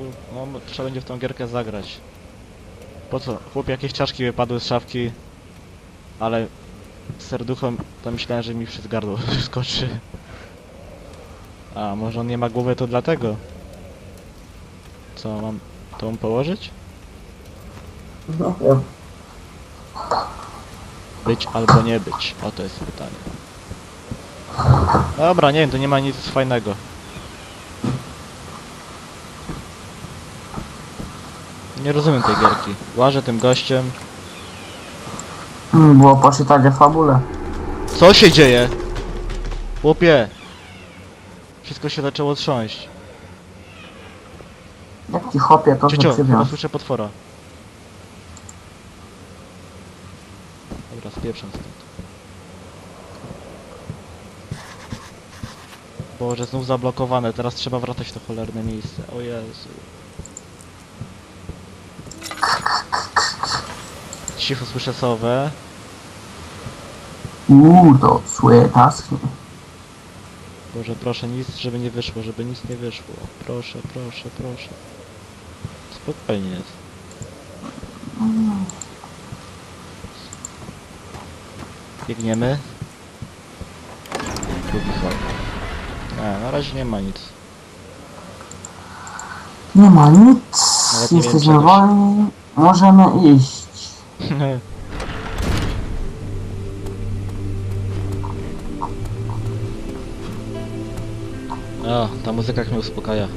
tu no, trzeba będzie w tą gierkę zagrać. Po co? Chłop jakieś czaszki wypadły z szafki, ale serduchem to myślałem, że mi przez gardło skoczy. A, może on nie ma głowy to dlatego? Co, mam to mu położyć? No. Być albo nie być? Oto jest pytanie. Dobra, nie wiem, to nie ma nic fajnego. Nie rozumiem tej gierki. Łażę tym gościem. Hmm, Było poczytać o fabule. Co się dzieje? Chłopie! Wszystko się zaczęło trząść. Jak ci chopie, to Ciocio, chyba słyszę potwora. Dobra, spieprzam stąd. Boże, znów zablokowane, teraz trzeba wracać w to cholerne miejsce. O Jezu. Cicho słyszę sowę. Uuu, to słytas. Boże, proszę nic, żeby nie wyszło, żeby nic nie wyszło. Proszę, proszę, proszę. Spokojnie jest. Biegniemy. Drugi chod. Nie, na razie nie ma nic. Nie ma nic. Nawet nie wiem Jesteśmy czegoś. wolni. Możemy iść. O, ta muzyka mnie uspokaja.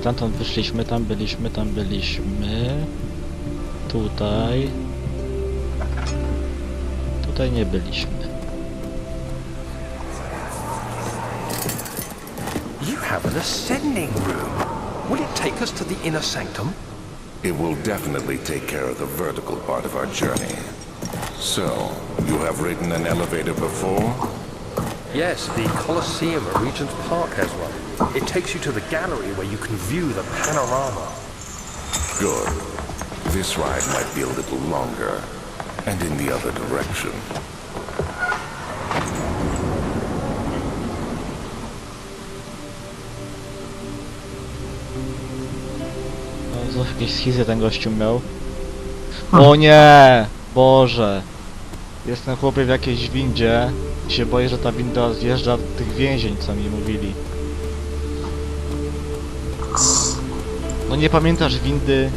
Stamtąd wyszliśmy, tam byliśmy, tam byliśmy. Tutaj. Tutaj nie byliśmy. You have an ascending room. Will it take us to the inner sanctum? It will definitely take care of the vertical part of our journey. So, you have ridden an elevator before? Yes, the Colosseum at Regent's Park has one. It takes you to the gallery where you can view the panorama. Good. This ride might be a little longer, and in the other direction. No, znów jakieś schizy ten gościu miał. O nie! Boże! Jestem chłopie w jakiejś windzie. i się boję, że ta winda zjeżdża do tych więzień, co mi mówili. No nie pamiętasz windy?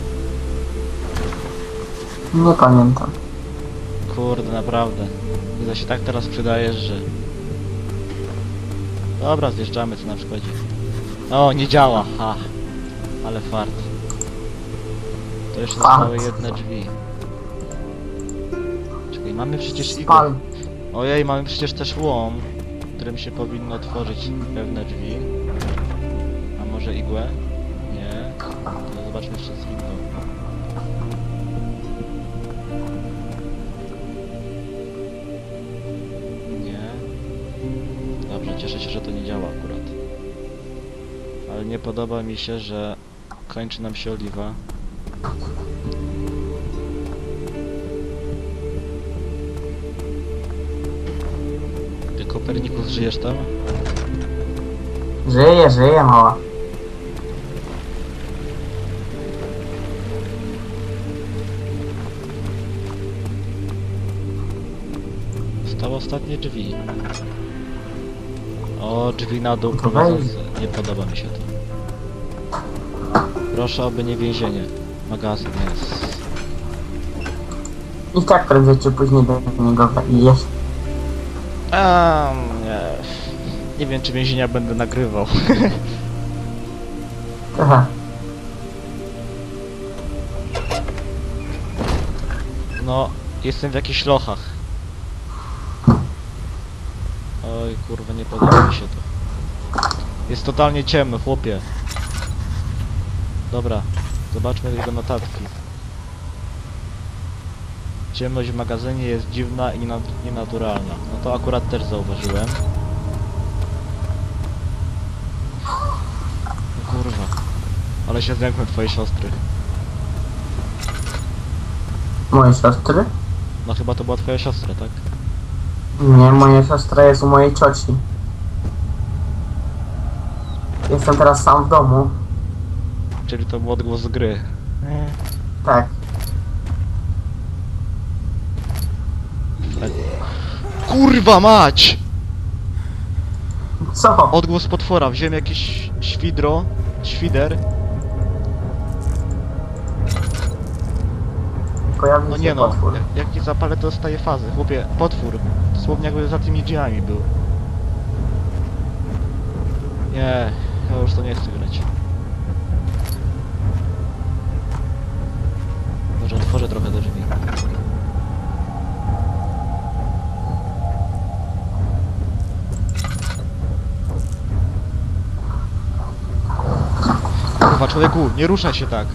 Nie pamiętam. Kurde, naprawdę. Ty się tak teraz przydajesz, że... Dobra, zjeżdżamy, co nam szkodzi. O, nie działa, ha. Ale fart. To jeszcze zostały jedne drzwi. Czekaj, mamy przecież igłę. Spal. Ojej, mamy przecież też łom, którym się powinno otworzyć pewne drzwi. A może igłę? Nie. To zobaczmy jeszcze z windą. Nie. Dobrze, cieszę się, że to nie działa akurat. Ale nie podoba mi się, że kończy nam się oliwa. Ty Kopernikus żyjesz tam? Żyje, żyje mała. Zostały ostatnie drzwi. O, drzwi na dół prowadzące. Nie podoba mi się to. Proszę, aby nie więzienie. Magazyn jest. I tak prędzej czy później do niego wejdziesz. A, nie. Nie wiem, czy więzienia będę nagrywał. Aha. No, jestem w jakichś lochach. Oj, kurwa, nie podoba mi się to. Jest totalnie ciemno, chłopie. Dobra, zobaczmy jego notatki. Ciemność w magazynie jest dziwna i niena- nienaturalna. No to akurat też zauważyłem. Kurwa. Ale się zlękłem twojej siostry. Moje siostry? No chyba to była twoja siostra, tak? Nie, moja siostra jest u mojej cioci. Jestem teraz sam w domu. Czyli to był odgłos gry. Tak. Kurwa mać! Co? Odgłos potwora. Wziąłem jakieś świdro, świder. Pojawił No się nie no, potwór. jak, jak nie zapalę to dostaje fazy. Chłopie, potwór. Dosłownie jakby za tymi drzwiami był. Nie, ja już to nie chcę grać. Otworzę trochę te drzwi. Kurwa, człowieku, nie ruszaj się tak.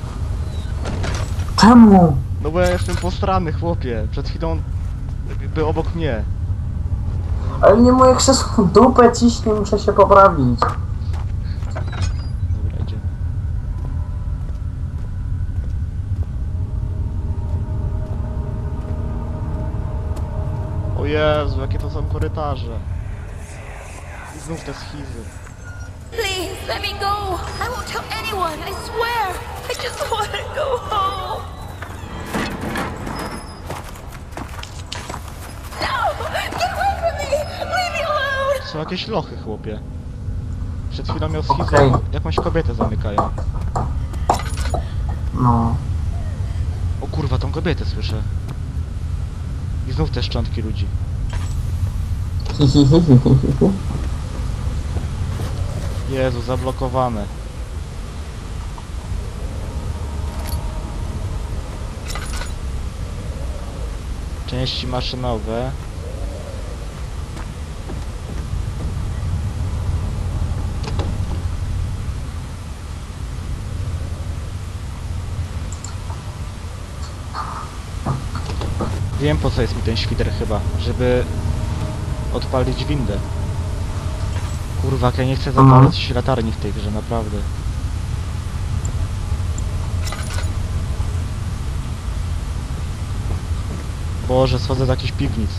Czemu? No bo ja jestem postrany, chłopie. Przed chwilą był obok mnie. Ale nie moje krzesło w dupę ciśnie, muszę się poprawić. Dobra, idziemy. O Jezu, jakie to są korytarze. I znów te schizy. Please, let me go. I won't tell anyone, I swear. I just want to go home. No! Get away from me! Leave me alone! Są jakieś lochy, chłopie. Przed chwilą miał schizę. Okej. Jakąś kobietę zamykają. No. O kurwa, tą kobietę słyszę. I znów te szczątki ludzi. Jezu, zablokowane. Części maszynowe. Wiem po co jest mi ten świder chyba, żeby odpalić windę. Kurwa, jak ja nie chcę Mhm. zapalać latarni w tej grze, naprawdę. Boże, schodzę z jakichś piwnic.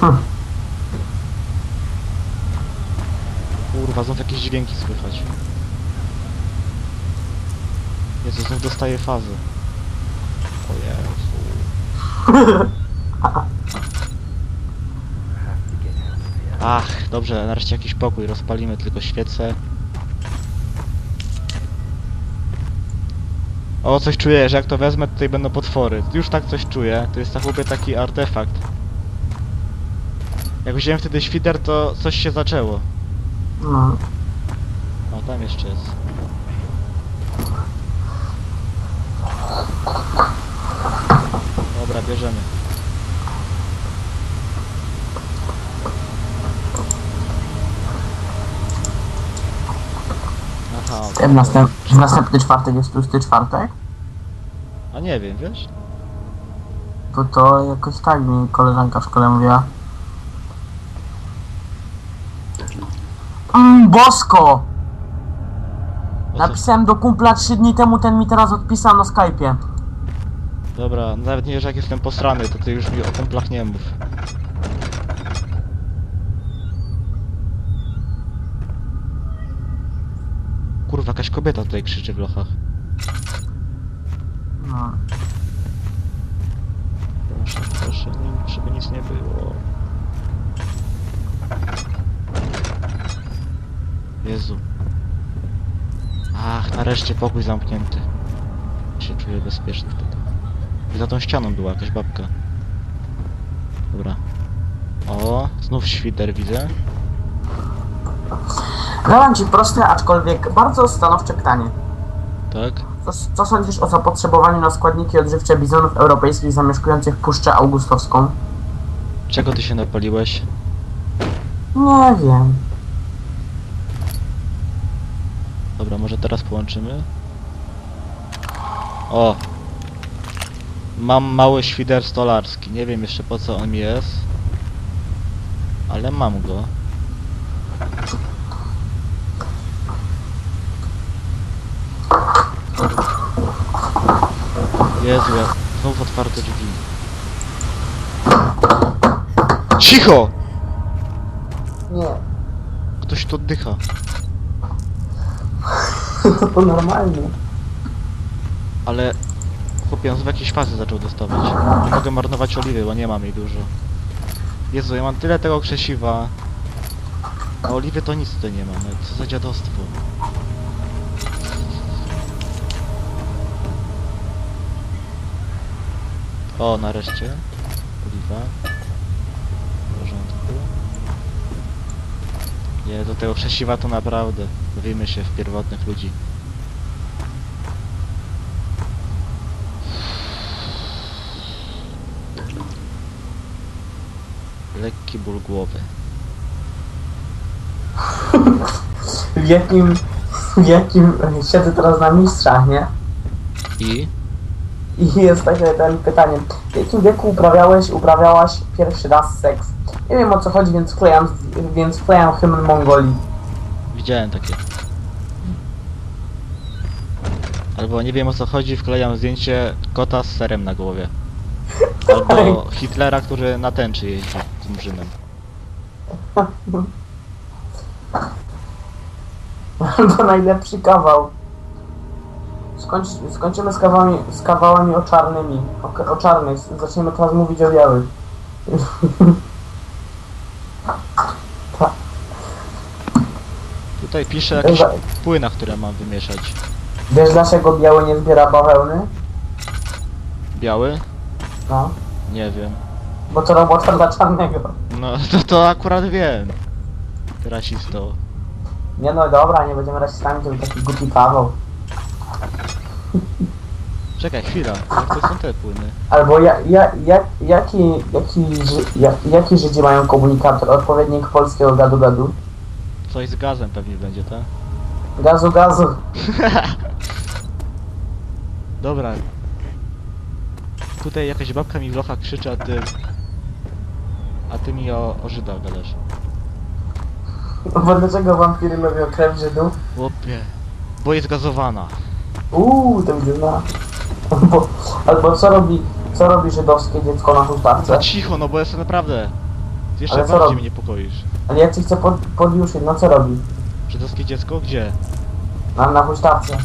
Hm. Kurwa, znów jakieś dźwięki słychać. Jezu, znów dostaję fazy. O Jezu. Ach, dobrze, nareszcie jakiś pokój. Rozpalimy tylko świecę. O, coś czuję, że jak to wezmę, tutaj będą potwory. Już tak coś czuję. To jest na chłopie taki artefakt. Jak wziąłem wtedy świder, to coś się zaczęło. No. O, tam jeszcze jest. Dobra, bierzemy. W, następ, następny czwartek jest tłusty czwartek? a nie wiem, wiesz? Bo to jakoś tak mi koleżanka w szkole mówiła. Mm, bosko! O co? Napisałem do kumpla 3 dni temu, ten mi teraz odpisał na Skype'ie. Dobra, nawet nie wiesz jak jestem posrany, to ty już mi o kumplach nie mów. Jakaś kobieta tutaj krzyczy w lochach. No. Proszę, proszę, nie, żeby nic nie było. Jezu. Ach, nareszcie pokój zamknięty. Się czuję bezpieczny wtedy. I za tą ścianą była jakaś babka. Dobra. O, znów świder widzę. Zadam ci proste, aczkolwiek bardzo stanowcze pytanie. Tak? Co, co sądzisz o zapotrzebowaniu na składniki odżywcze bizonów europejskich zamieszkujących Puszczę Augustowską? Czego ty się napaliłeś? Nie wiem. Dobra, może teraz połączymy? O! Mam mały świder stolarski. Nie wiem jeszcze po co on mi jest. Ale mam go. Jezu, znów otwarte drzwi. Cicho! Nie. Ktoś tu oddycha. To, to normalnie. Ale... Chłopie, on w jakiejś fazy zaczął dostawać. Nie mogę marnować oliwy, bo nie mam jej dużo. Jezu, ja mam tyle tego krzesiwa. A oliwy to nic tutaj nie mam, no co za dziadostwo. O, nareszcie. Oliwa. W porządku. Nie, do tego krzesiwa to naprawdę. Bawimy się w pierwotnych ludzi. Lekki ból głowy. W jakim... W jakim... Siedzę teraz na mistrzach, nie? I? I jest takie ten pytanie. W jakim wieku uprawiałeś, uprawiałaś pierwszy raz seks? Nie wiem o co chodzi, więc wklejam, więc wklejam hymn Mongolii. Widziałem takie. Albo nie wiem o co chodzi, wklejam zdjęcie kota z serem na głowie. Albo Hitlera, który na tęczy jeździ z murzynem. to najlepszy kawał. Skończ, skończymy z kawałami, z kawałami o czarnymi. O, o czarnych. Zaczniemy teraz mówić o białych. Tutaj pisze o jakichś płynach, które mam wymieszać. Wiesz dlaczego biały nie zbiera bawełny? Biały? No. Nie wiem. Bo to robota dla czarnego. No to, to akurat wiem. Rasisto. Nie no dobra, nie będziemy rasistami, to taki głupi kawał. Czekaj, chwila. To są te płyny. Albo ja, ja, jak, jaki, jaki, Ży- jaki Żydzi mają komunikator? Odpowiednik polskiego gadu gadu? Coś z gazem pewnie będzie, tak? Gazu gazu. Dobra. Tutaj jakaś babka mi w locha krzyczy, a ty... A ty mi o, o Żyda gadasz. Bo dlaczego wampiry lubią krew Żydów? Chłopie. Bo jest gazowana. Uuu, to widzę na... Albo, albo co robi, co robi żydowskie dziecko na Za huśtawce? cicho, no bo jestem naprawdę... Ty Jeszcze Ale co bardziej robi? mnie niepokoisz. Ale ja ci chcę pod, podjuszyć, no co robi? Żydowskie dziecko? Gdzie? Na, na huśtawce.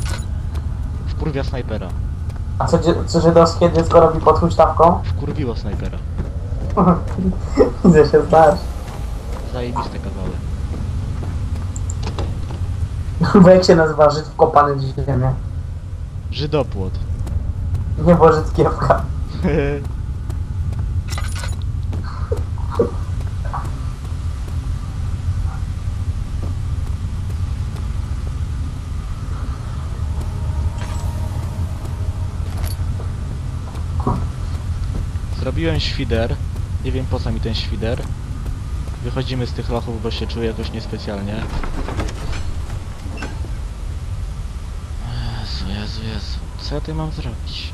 Wkurwia snajpera. A co, dzie- co żydowskie dziecko robi pod huśtawką? Wkurwiło snajpera. Widzę się znasz. Zajebiste kawały. Bo jak się nazywa Żyd wkopany w ziemię? Żydopłot. Nie było Żydkiewka. Zrobiłem świder. Nie wiem po co mi ten świder. Wychodzimy z tych lochów, bo się czuję jakoś niespecjalnie. Jezu, Jezu, Jezu. Co ja tutaj mam zrobić?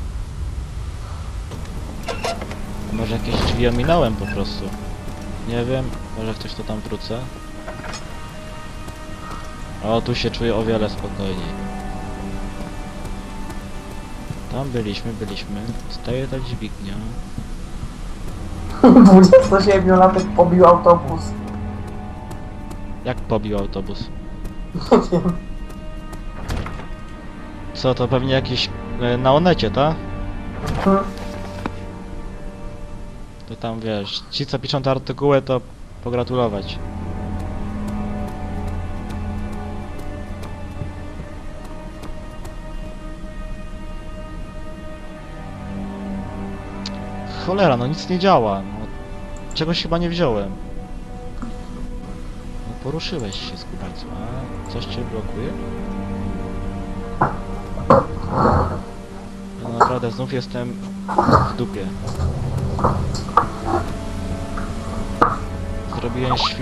Może jakieś drzwi ominąłem po prostu. Nie wiem, może ktoś to tam wrócę. O, tu się czuję o wiele spokojniej. Tam byliśmy, byliśmy. Staje ta dźwignia. 27-latek pobił autobus. Jak pobił autobus? Nie wiem. Co, to pewnie jakiś e, na onecie, tak? Hmm. To tam wiesz, ci co piszą te artykuły to pogratulować. Cholera, no nic nie działa. No, czegoś chyba nie wziąłem. No, poruszyłeś się, skubańcu, a coś cię blokuje? No naprawdę, znów jestem w dupie. Zrobiłem świt